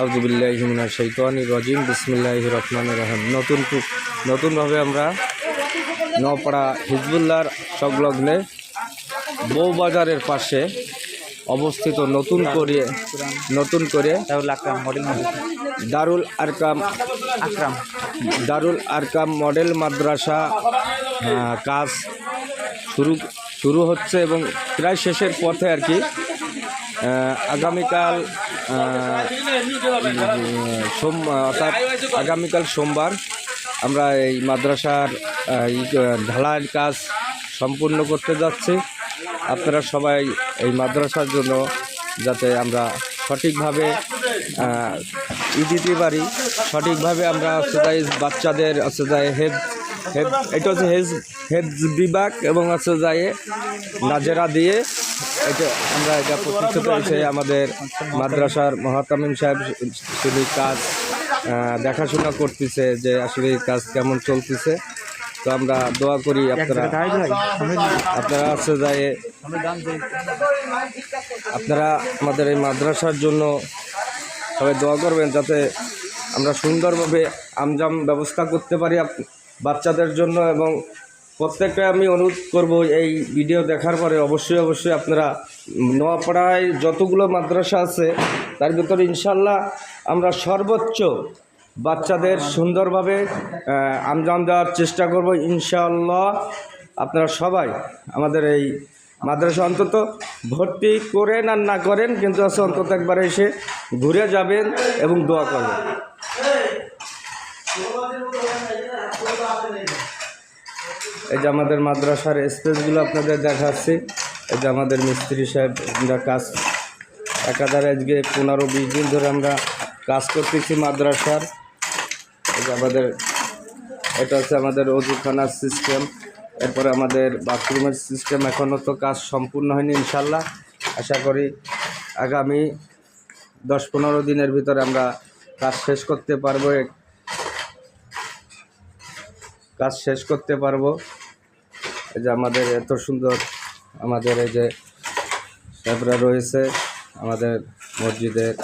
আউজুবিল্লাহিমিনার শৈতানির রজিম বিসমিল্লাহ রহমান রহিম। নতুন নতুনভাবে আমরা নপাড়া হিজবুল্লাহর সংলগ্নে বউবাজারের পাশে অবস্থিত নতুন করে নতুন করে আকরাম মডেল দারুল আরকাম আকরাম। দারুল আরকাম মডেল মাদ্রাসা কাজ শুরু শুরু হচ্ছে এবং প্রায় শেষের পথে আর কি আগামীকাল সোম, অর্থাৎ আগামীকাল সোমবার আমরা এই মাদ্রাসার ঢালাইয়ের কাজ সম্পূর্ণ করতে যাচ্ছি। আপনারা সবাই এই মাদ্রাসার জন্য যাতে আমরা সঠিকভাবে ই দিতে পারি, সঠিকভাবে আমরা সেটাই বাচ্চাদের হেড হেড এটা হচ্ছে হেজ হেজ বিভাগ এবং আছে যায় নাজেরা দিয়ে এটা আমরা এটা প্রতিষ্ঠিত হয়েছে আমাদের মাদ্রাসার মহাতামিম সাহেব তিনি কাজ দেখাশোনা করতেছে যে আসলে কাজ কেমন চলতেছে। তো আমরা দোয়া করি আপনারা আপনারা আছে যায় আপনারা আমাদের এই মাদ্রাসার জন্য সবাই দোয়া করবেন যাতে আমরা সুন্দরভাবে আমজাম ব্যবস্থা করতে পারি বাচ্চাদের জন্য এবং প্রত্যেককে আমি অনুরোধ করব এই ভিডিও দেখার পরে অবশ্যই অবশ্যই আপনারা নোয়াপাড়ায় যতগুলো মাদ্রাসা আছে, তার ভিতরে ইনশাল্লাহ আমরা সর্বোচ্চ বাচ্চাদের সুন্দরভাবে আমজাম দেওয়ার চেষ্টা করব ইনশাল্লাহ। আপনারা সবাই আমাদের এই মাদ্রাসা অন্তত ভর্তি করেন আর না করেন, কিন্তু আছে অন্তত একবার এসে ঘুরে যাবেন এবং দোয়া করবেন। এই যে আমাদের মাদ্রাসার স্পেসগুলো আপনাদের দেখাচ্ছি। এই যে আমাদের মিস্ত্রি সাহেব, আমরা কাজ একাধারে আজকে পনেরো বিশ দিন ধরে আমরা কাজ করতেছি মাদ্রাসার। এই যে আমাদের, এটা হচ্ছে আমাদের অজুখানার সিস্টেম এরপরে আমাদের বাথরুমের সিস্টেম এখনও তো কাজ সম্পূর্ণ হয়নি ইনশাল্লাহ আশা করি আগামী দশ পনেরো দিনের ভিতরে আমরা কাজ শেষ করতে পারব কাজ শেষ করতে পারব। এই যে আমাদের এত সুন্দর আমাদের এই যে সাহেবরা রয়েছে আমাদের মসজিদের।